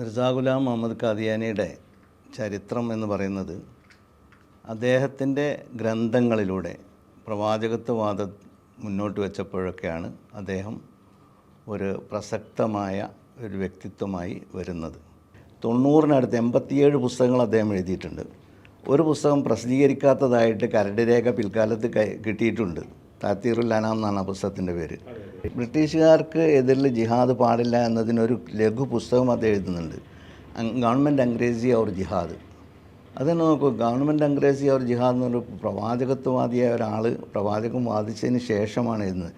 മിർസാ ഗുലാം മുഹമ്മദ് ഖാദിയാനിയുടെ ചരിത്രം എന്ന് പറയുന്നത് അദ്ദേഹത്തിന്റെ ഗ്രന്ഥങ്ങളിലൂടെ പ്രവാചകത്വവാദം മുന്നോട്ട് വെച്ചപ്പോഴൊക്കെയാണ് അദ്ദേഹം ഒരു പ്രസക്തമായ ഒരു വ്യക്തിത്വമായി വരുന്നത്. തൊണ്ണൂറിനടുത്ത് എൺപത്തിയേഴ് പുസ്തകങ്ങൾ അദ്ദേഹം എഴുതിയിട്ടുണ്ട്. ഒരു പുസ്തകം പ്രസിദ്ധീകരിക്കാത്തതായിട്ട് കരട് രേഖ പിൽക്കാലത്ത് കിട്ടിയിട്ടുണ്ട്. താത്തീറുൽ അനാം എന്നാണ് ആ പുസ്തകത്തിന്റെ പേര്. ബ്രിട്ടീഷുകാർക്ക് എതിരിൽ ജിഹാദ് പാടില്ല എന്നതിനൊരു ലഘു പുസ്തകം അത് എഴുതുന്നുണ്ട്. ഗവൺമെന്റ് അംഗ്രേസി അവർ ജിഹാദ്. അതന്നെ നോക്കൂ ഗവൺമെന്റ് അംഗ്രേസി അവർ ജിഹാദ് എന്നൊരു പ്രവാചകത്വവാദിയായ ഒരാൾ പ്രവാചകം വാദിച്ചതിന് ശേഷമാണ് എഴുതുന്നത്.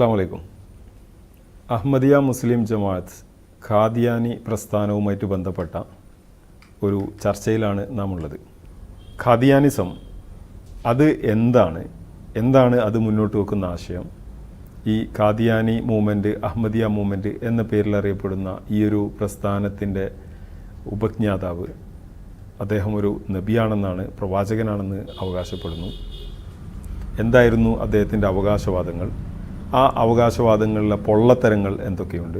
അസ്സാം വലൈക്കും അഹമ്മദിയ മുസ്ലിം ജമാഅത്ത് ഖാദിയാനി പ്രസ്ഥാനവുമായിട്ട് ബന്ധപ്പെട്ട ഒരു ചർച്ചയിലാണ് നാം ഉള്ളത് ഖാദിയാനിസം അത് എന്താണ്? എന്താണ് അത് മുന്നോട്ട് വെക്കുന്ന ആശയം? ഈ ഖാദിയാനി മൂവ്മെന്റ് അഹമ്മദിയ മൂവ്മെന്റ് എന്ന പേരിൽ അറിയപ്പെടുന്ന ഈ ഒരു പ്രസ്ഥാനത്തിന്റെ ഉപജ്ഞാതാവ് അദ്ദേഹം ഒരു നബിയാണെന്നാണ് പ്രവാചകനാണെന്ന് അവകാശപ്പെടുന്നു. എന്തായിരുന്നു അദ്ദേഹത്തിന്റെ അവകാശവാദങ്ങൾ? ആ അവകാശവാദങ്ങളിലെ പൊള്ളത്തരങ്ങൾ എന്തൊക്കെയുണ്ട്?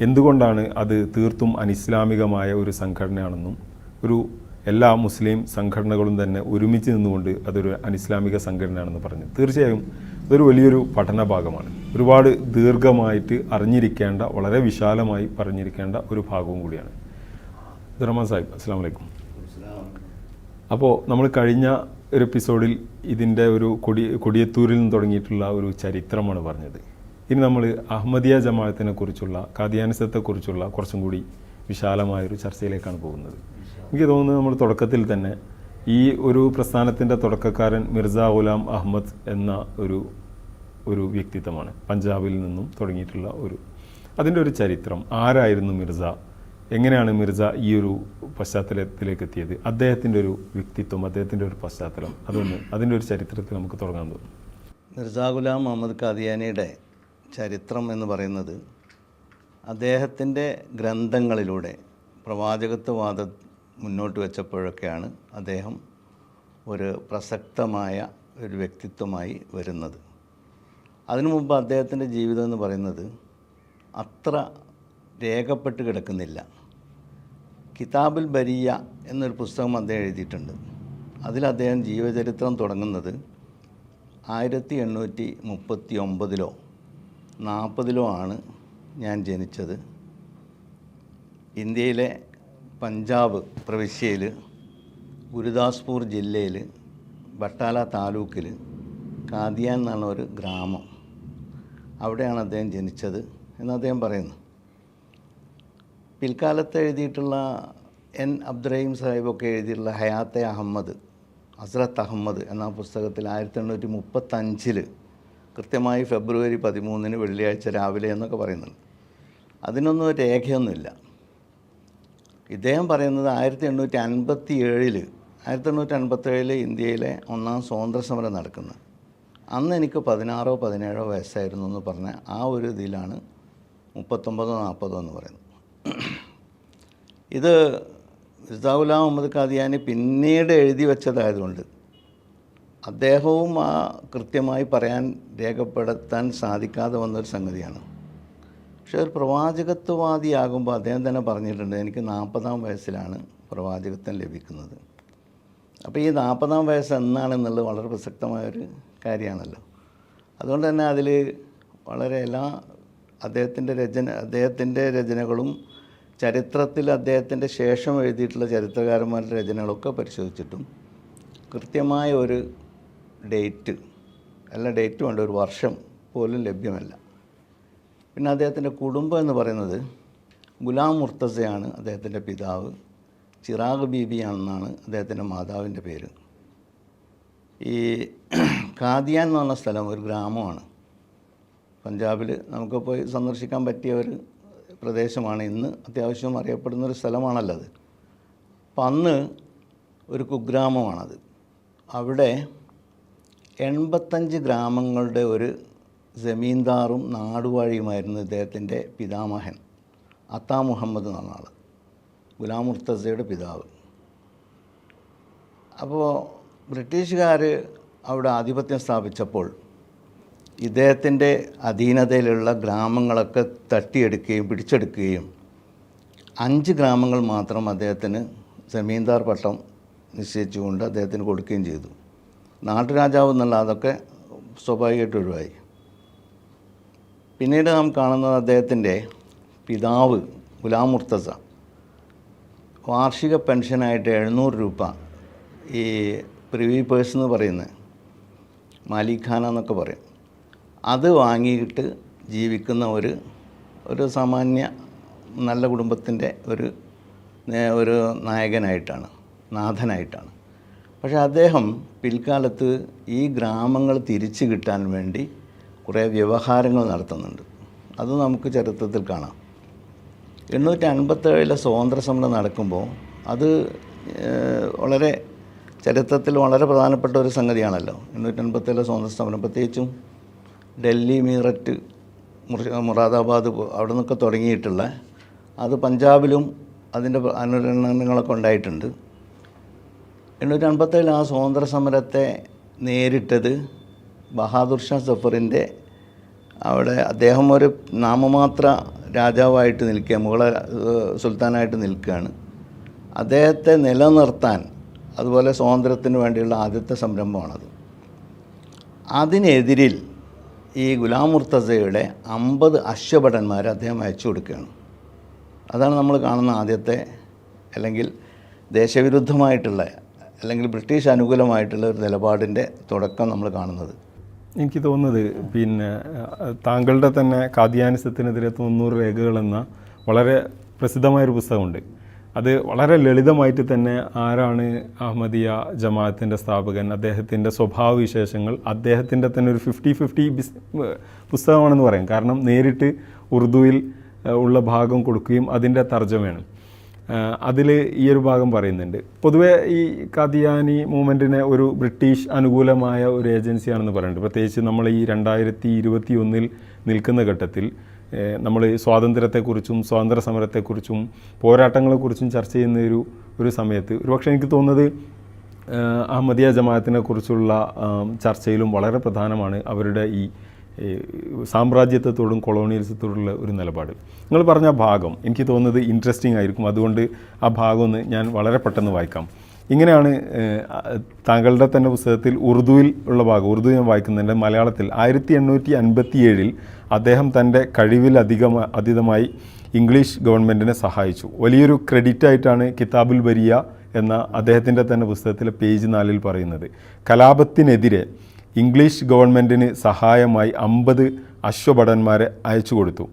എന്തുകൊണ്ടാണ് അത് തീർത്തും അനിസ്ലാമികമായ ഒരു സംഘടനയാണെന്നും ഒരു എല്ലാ മുസ്ലിം സംഘടനകളും തന്നെ ഒരുമിച്ച് നിന്നുകൊണ്ട് അതൊരു അനിസ്ലാമിക സംഘടനയാണെന്ന് പറഞ്ഞു. തീർച്ചയായും അതൊരു വലിയൊരു പഠന ഭാഗമാണ്. ഒരുപാട് ദീർഘമായിട്ട് അറിഞ്ഞിരിക്കേണ്ട വളരെ വിശാലമായി പറഞ്ഞിരിക്കേണ്ട ഒരു ഭാഗവും കൂടിയാണ്. റഹ്മാൻ സാഹിബ് അസ്സാം വലൈക്കും അപ്പോൾ നമ്മൾ കഴിഞ്ഞ ഒരു എപ്പിസോഡിൽ ഇതിന്റെ ഒരു കൊടി കൊടിയത്തൂരിൽ നിന്ന് തുടങ്ങിയിട്ടുള്ള ഒരു ചരിത്രമാണ് പറഞ്ഞത്. ഇനി നമ്മൾ അഹമ്മദിയ ജമാഅത്തിനെ കുറിച്ചുള്ള കാദിയാനിസത്തെക്കുറിച്ചുള്ള കുറച്ചും കൂടി വിശാലമായൊരു ചർച്ചയിലേക്കാണ് പോകുന്നത്. എനിക്ക് തോന്നുന്നത് നമ്മൾ തുടക്കത്തിൽ തന്നെ ഈ ഒരു പ്രസ്ഥാനത്തിന്റെ തുടക്കക്കാരൻ മിർസ ഗുലാം അഹമ്മദ് എന്ന ഒരു ഒരു വ്യക്തിത്വമാണ്. പഞ്ചാബിൽ നിന്നും തുടങ്ങിയിട്ടുള്ള ഒരു അതിന്റെ ഒരു ചരിത്രം. ആരായിരുന്നു മിർസ? എങ്ങനെയാണ് മിർസ ഈ ഒരു പശ്ചാത്തലത്തിലേക്ക് എത്തിയത്? അദ്ദേഹത്തിന്റെ ഒരു വ്യക്തിത്വം അദ്ദേഹത്തിന്റെ ഒരു പശ്ചാത്തലം അതൊന്ന് അതിന്റെ ഒരു ചരിത്രത്തിൽ നമുക്ക് തുടങ്ങാൻ തോന്നും മിർസാ ഗുലാം മുഹമ്മദ് ഖാദിയാനിയുടെ ചരിത്രം എന്ന് പറയുന്നത് അദ്ദേഹത്തിന്റെ ഗ്രന്ഥങ്ങളിലൂടെ പ്രവാചകത്വവാദ മുന്നോട്ട് വെച്ചപ്പോഴൊക്കെയാണ് അദ്ദേഹം ഒരു പ്രസക്തമായ ഒരു വ്യക്തിത്വമായി വരുന്നത്. അതിനു മുമ്പ് അദ്ദേഹത്തിന്റെ ജീവിതം എന്ന് പറയുന്നത് അത്ര രേഖപ്പെട്ട് കിടക്കുന്നില്ല. കിതാബുൽ ബരിയ എന്നൊരു പുസ്തകം അദ്ദേഹം എഴുതിയിട്ടുണ്ട്. അതിൽ അദ്ദേഹം ജീവചരിത്രം തുടങ്ങുന്നത് ആയിരത്തി എണ്ണൂറ്റി മുപ്പത്തി ഒമ്പതിലോ നാൽപ്പതിലോ ആണ് ഞാൻ ജനിച്ചത്. ഇന്ത്യയിലെ പഞ്ചാബ് പ്രവിശ്യയിൽ ഗുരുദാസ്പൂർ ജില്ലയിൽ ബട്ടാല താലൂക്കിൽ കാദിയ എന്നാണ് ഒരു ഗ്രാമം. അവിടെയാണ് അദ്ദേഹം ജനിച്ചത് എന്ന് അദ്ദേഹം പറയുന്നു. പിൽക്കാലത്ത് എഴുതിയിട്ടുള്ള എൻ അബ്ദുറഹീം സാഹിബൊക്കെ എഴുതിയിട്ടുള്ള ഹയാത്തെ അഹമ്മദ് ഹസ്രത്ത് അഹമ്മദ് എന്ന പുസ്തകത്തിൽ ആയിരത്തി എണ്ണൂറ്റി മുപ്പത്തഞ്ചിൽ കൃത്യമായി ഫെബ്രുവരി പതിമൂന്നിന് വെള്ളിയാഴ്ച രാവിലെ എന്നൊക്കെ പറയുന്നുണ്ട്. അതിനൊന്നും രേഖയൊന്നുമില്ല. ഇദ്ദേഹം പറയുന്നത് ആയിരത്തി എണ്ണൂറ്റി അൻപത്തി ഏഴിൽ ആയിരത്തി എണ്ണൂറ്റി അൻപത്തേഴിൽ ഇന്ത്യയിലെ ഒന്നാം സ്വാതന്ത്ര്യ സമരം നടക്കുന്നത് അന്ന് എനിക്ക് പതിനാറോ പതിനേഴോ വയസ്സായിരുന്നു എന്ന് പറഞ്ഞ ആ ഒരു ഇതിലാണ് മുപ്പത്തൊമ്പതോ നാൽപ്പതോ എന്ന് പറയുന്നത്. ഇത് മിർസാഗുലാം മുഹമ്മദ് ഖാദിയാനി പിന്നീട് എഴുതി വെച്ചതായതുകൊണ്ട് അദ്ദേഹവും ആ കൃത്യമായി പറയാൻ രേഖപ്പെടുത്താൻ സാധിക്കാതെ വന്നൊരു സംഗതിയാണ്. പക്ഷേ ഒരു പ്രവാചകത്വവാദിയാകുമ്പോൾ അദ്ദേഹം തന്നെ പറഞ്ഞിട്ടുണ്ട് എനിക്ക് നാൽപ്പതാം വയസ്സിലാണ് പ്രവാചകത്വം ലഭിക്കുന്നത്. അപ്പോൾ ഈ നാൽപ്പതാം വയസ്സ് എന്നാണെന്നുള്ളത് വളരെ പ്രസക്തമായൊരു കാര്യമാണല്ലോ. അതുകൊണ്ട് തന്നെ അതിൽ വളരെ എല്ലാ അദ്ദേഹത്തിന്റെ രചന അദ്ദേഹത്തിന്റെ രചനകളും ചരിത്രത്തിൽ അദ്ദേഹത്തിന്റെ ശേഷം എഴുതിയിട്ടുള്ള ചരിത്രകാരന്മാരുടെ രചനകളൊക്കെ പരിശോധിച്ചിട്ടും കൃത്യമായ ഒരു ഡേറ്റ് അല്ല ഡേറ്റ് വേണ്ട ഒരു വർഷം പോലും ലഭ്യമല്ല. പിന്നെ അദ്ദേഹത്തിന്റെ കുടുംബം എന്ന് പറയുന്നത് ഗുലാം മുർത്തസയാണ് അദ്ദേഹത്തിന്റെ പിതാവ്. ചിറാഗ് ബീബിയാണെന്നാണ് അദ്ദേഹത്തിന്റെ മാതാവിന്റെ പേര്. ഈ കാദിയാൻ എന്ന് പറഞ്ഞ സ്ഥലം ഒരു ഗ്രാമമാണ്. പഞ്ചാബിൽ നമുക്ക് പോയി സന്ദർശിക്കാൻ പറ്റിയ ഒരു പ്രദേശമാണ് ഇന്ന്. അത്യാവശ്യം അറിയപ്പെടുന്ന ഒരു സ്ഥലമാണല്ലോ അത്. അപ്പം അന്ന് ഒരു കുഗ്രാമമാണത്. അവിടെ എൺപത്തഞ്ച് ഗ്രാമങ്ങളുടെ ഒരു ജമീന്ദാറും നാടുവാഴിയുമായിരുന്നു ഇദ്ദേഹത്തിന്റെ പിതാമഹൻ. അത്താ മുഹമ്മദ് എന്ന ആൾ ഗുലാം മുർത്തസയുടെ പിതാവ്. അപ്പോൾ ബ്രിട്ടീഷുകാർ അവിടെ ആധിപത്യം സ്ഥാപിച്ചപ്പോൾ ഇദ്ദേഹത്തിന്റെ അധീനതയിലുള്ള ഗ്രാമങ്ങളൊക്കെ തട്ടിയെടുക്കുകയും പിടിച്ചെടുക്കുകയും അഞ്ച് ഗ്രാമങ്ങൾ മാത്രം അദ്ദേഹത്തിന് ജമീന്ദാർ പട്ടം നിശ്ചയിച്ചുകൊണ്ട് അദ്ദേഹത്തിന് കൊടുക്കുകയും ചെയ്തു. നാട്ടുരാജാവ് എന്നുള്ള അതൊക്കെ സ്വാഭാവികമായിട്ട് ഒഴിവായി. പിന്നീട് നാം കാണുന്നത് അദ്ദേഹത്തിന്റെ പിതാവ് ഗുലാം മുർത്തസ. വാർഷിക പെൻഷനായിട്ട് എഴുന്നൂറ് രൂപ ഈ പ്രിവി പേഴ്സ് എന്ന് പറയുന്നത് മാലിഖാന എന്നൊക്കെ പറയും. അത് വാങ്ങിയിട്ട് ജീവിക്കുന്ന ഒരു ഒരു സാമാന്യ നല്ല കുടുംബത്തിന്റെ ഒരു ഒരു നായകനായിട്ടാണ് നാഥനായിട്ടാണ്. പക്ഷേ അദ്ദേഹം പിൽക്കാലത്ത് ഈ ഗ്രാമങ്ങൾ തിരിച്ചു കിട്ടാൻ വേണ്ടി കുറേ വ്യവഹാരങ്ങൾ നടത്തുന്നുണ്ട്. അത് നമുക്ക് ചരിത്രത്തിൽ കാണാം. എണ്ണൂറ്റി അൻപത്തേഴിലെ സ്വാതന്ത്ര്യ സമരം നടക്കുമ്പോൾ അത് വളരെ ചരിത്രത്തിൽ വളരെ പ്രധാനപ്പെട്ട ഒരു സംഗതിയാണല്ലോ. എണ്ണൂറ്റി അൻപത്തേഴിലെ സ്വാതന്ത്ര്യ സമരം പ്രത്യേകിച്ചും ഡൽഹി മീററ്റ് മുറാദാബാദ് അവിടെ നിന്നൊക്കെ തുടങ്ങിയിട്ടുള്ള അത് പഞ്ചാബിലും അതിന്റെ അനുരണനങ്ങളൊക്കെ ഉണ്ടായിട്ടുണ്ട്. എണ്ണൂറ്റി അൻപത്തേഴിൽ ആ സ്വാതന്ത്ര്യ സമരത്തെ നേരിട്ടത് ബഹാദൂർ ഷാ സഫറിന്റെ അവിടെ അദ്ദേഹം ഒരു നാമമാത്ര രാജാവായിട്ട് നിൽക്കുക മുഗള സുൽത്താനായിട്ട് നിൽക്കുകയാണ്. അദ്ദേഹത്തെ നിലനിർത്താൻ അതുപോലെ സ്വാതന്ത്ര്യത്തിന് വേണ്ടിയുള്ള ആദ്യത്തെ സംരംഭമാണത്. അതിനെതിരിൽ ഈ ഗുലാം മുർത്തസയുടെ അമ്പത് അശ്വഭടന്മാരെ അദ്ദേഹം അയച്ചു കൊടുക്കുകയാണ്. അതാണ് നമ്മൾ കാണുന്ന ആദ്യത്തെ അല്ലെങ്കിൽ ദേശവിരുദ്ധമായിട്ടുള്ള അല്ലെങ്കിൽ ബ്രിട്ടീഷ് അനുകൂലമായിട്ടുള്ള ഒരു നിലപാടിന്റെ തുടക്കം നമ്മൾ കാണുന്നത്. എനിക്ക് തോന്നുന്നത് പിന്നെ താങ്കളുടെ തന്നെ കാദ്യാനിസത്തിനെതിരെ തൊണ്ണൂറ് രേഖകളെന്ന വളരെ പ്രസിദ്ധമായൊരു പുസ്തകമുണ്ട്. അത് വളരെ ലളിതമായിട്ട് തന്നെ ആരാണ് അഹമ്മദിയ ജമാഅത്തിന്റെ സ്ഥാപകൻ അദ്ദേഹത്തിന്റെ സ്വഭാവ വിശേഷങ്ങൾ അദ്ദേഹത്തിന്റെ തന്നെ ഒരു ഫിഫ്റ്റി ഫിഫ്റ്റി ബിസ് പുസ്തകമാണെന്ന് പറയാം. കാരണം നേരിട്ട് ഉറുദുവിൽ ഉള്ള ഭാഗം കൊടുക്കുകയും അതിന്റെ തർജമയാണ്. അതിൽ ഈ ഒരു ഭാഗം പറയുന്നുണ്ട്. പൊതുവേ ഈ കാദിയാനി മൂവ്മെന്റിനെ ഒരു ബ്രിട്ടീഷ് അനുകൂലമായ ഒരു ഏജൻസിയാണെന്ന് പറയുന്നുണ്ട്. പ്രത്യേകിച്ച് നമ്മൾ ഈ രണ്ടായിരത്തി ഇരുപത്തി ഒന്നിൽ നിൽക്കുന്ന ഘട്ടത്തിൽ നമ്മൾ സ്വാതന്ത്ര്യത്തെക്കുറിച്ചും സ്വാതന്ത്ര്യ സമരത്തെക്കുറിച്ചും പോരാട്ടങ്ങളെക്കുറിച്ചും ചർച്ച ചെയ്യുന്ന ഒരു ഒരു സമയത്ത്. ഒരുപക്ഷെ എനിക്ക് തോന്നുന്നത് അഹമ്മദിയ ജമാഅത്തിനെ കുറിച്ചുള്ള ചർച്ചയിലും വളരെ പ്രധാനമാണ് അവരുടെ ഈ സാമ്രാജ്യത്വത്തോടും കൊളോണിയലിസത്തോടുള്ള ഒരു നിലപാട്. നിങ്ങൾ പറഞ്ഞ ഭാഗം എനിക്ക് തോന്നുന്നത് ഇൻട്രസ്റ്റിംഗ് ആയിരിക്കും. അതുകൊണ്ട് ആ ഭാഗം ഒന്ന് ഞാൻ വളരെ പെട്ടെന്ന് വായിക്കാം. ഇങ്ങനെയാണ് താങ്കളുടെ തന്നെ പുസ്തകത്തിൽ ഉറുദുവിൽ ഉള്ള ഭാഗം ഉറുദു ഞാൻ വായിക്കുന്നുണ്ട് മലയാളത്തിൽ. ആയിരത്തി എണ്ണൂറ്റി അൻപത്തി ഏഴിൽ അദ്ദേഹം തന്റെ കഴിവിലധികം അതീതമായി ഇംഗ്ലീഷ് ഗവൺമെന്റിനെ സഹായിച്ചു. വലിയൊരു ക്രെഡിറ്റ് ആയിട്ടാണ് കിതാബുൽ ബരിയ എന്ന അദ്ദേഹത്തിന്റെ തന്നെ പുസ്തകത്തിലെ പേജ് നാലിൽ പറയുന്നത്. കലാപത്തിനെതിരെ ഇംഗ്ലീഷ് ഗവൺമെന്റിന് സഹായമായി അമ്പത് അശ്വഭടന്മാരെ അയച്ചു കൊടുത്തു.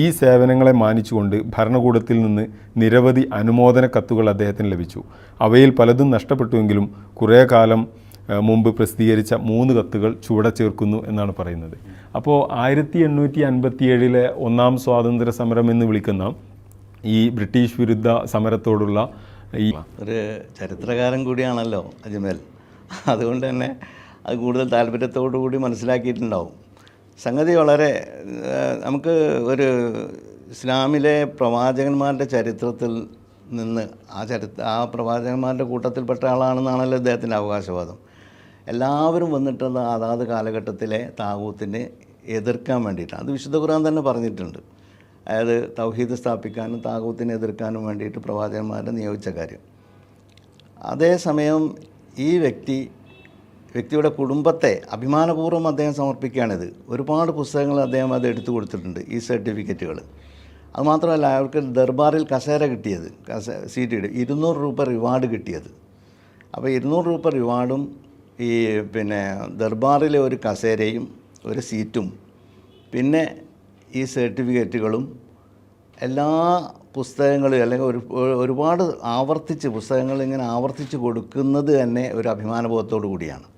ഈ സേവനങ്ങളെ മാനിച്ചുകൊണ്ട് ഭരണകൂടത്തിൽ നിന്ന് നിരവധി അനുമോദന കത്തുകൾ അദ്ദേഹത്തിന് ലഭിച്ചു. അവയിൽ പലതും നഷ്ടപ്പെട്ടുവെങ്കിലും കുറേ കാലം മുമ്പ് പ്രസിദ്ധീകരിച്ച മൂന്ന് കത്തുകൾ ചുവടെ ചേർക്കുന്നു എന്നാണ് പറയുന്നത്. അപ്പോൾ ആയിരത്തി എണ്ണൂറ്റി അൻപത്തി ഏഴിലെ ഒന്നാം സ്വാതന്ത്ര്യ സമരം എന്ന് വിളിക്കുന്ന ഈ ബ്രിട്ടീഷ് വിരുദ്ധ സമരത്തോടുള്ള ഈ ഒരു ചരിത്രകാരൻ കൂടിയാണല്ലോ അജ്മൽ. അതുകൊണ്ട് തന്നെ അത് കൂടുതൽ താല്പര്യത്തോടു കൂടി മനസ്സിലാക്കിയിട്ടുണ്ടാവും. സംഗതി വളരെ നമുക്ക് ഒരു ഇസ്ലാമിലെ പ്രവാചകന്മാരുടെ ചരിത്രത്തിൽ നിന്ന് ആ ചരിത്ര ആ പ്രവാചകന്മാരുടെ കൂട്ടത്തിൽപ്പെട്ട ആളാണെന്നാണല്ലോ ഇദ്ദേഹത്തിന്റെ അവകാശവാദം. എല്ലാവരും വന്നിട്ടുള്ള അതാത് കാലഘട്ടത്തിലെ താകൂത്തിനെ എതിർക്കാൻ വേണ്ടിയിട്ടാണ് അത് വിശുദ്ധ ഖുർആൻ തന്നെ പറഞ്ഞിട്ടുണ്ട്. അതായത് തൗഹീദ് സ്ഥാപിക്കാനും താകൂത്തിനെ എതിർക്കാനും വേണ്ടിയിട്ട് പ്രവാചകന്മാരെ നിയോഗിച്ച കാര്യം. അതേസമയം ഈ വ്യക്തി വ്യക്തിയുടെ കുടുംബത്തെ അഭിമാനപൂർവം അദ്ദേഹം സമർപ്പിക്കുകയാണിത്. ഒരുപാട് പുസ്തകങ്ങൾ അദ്ദേഹം അത് എടുത്തു കൊടുത്തിട്ടുണ്ട് ഈ സർട്ടിഫിക്കറ്റുകൾ. അതുമാത്രമല്ല അവർക്ക് ദർബാറിൽ കസേര കിട്ടിയത് കസ സീറ്റ് ഇരുന്നൂറ് രൂപ റിവാർഡ് കിട്ടിയത്. അപ്പോൾ ഇരുന്നൂറ് രൂപ റിവാർഡും ഈ പിന്നെ ദർബാറിലെ ഒരു കസേരയും ഒരു സീറ്റും പിന്നെ ഈ സർട്ടിഫിക്കറ്റുകളും എല്ലാ പുസ്തകങ്ങളും അല്ലെങ്കിൽ ഒരു ഒരു- ഒരുപാട് ആവർത്തിച്ച് പുസ്തകങ്ങൾ ഇങ്ങനെ ആവർത്തിച്ച് കൊടുക്കുന്നത് തന്നെ ഒരു അഭിമാനബോധത്തോടു കൂടിയാണ്.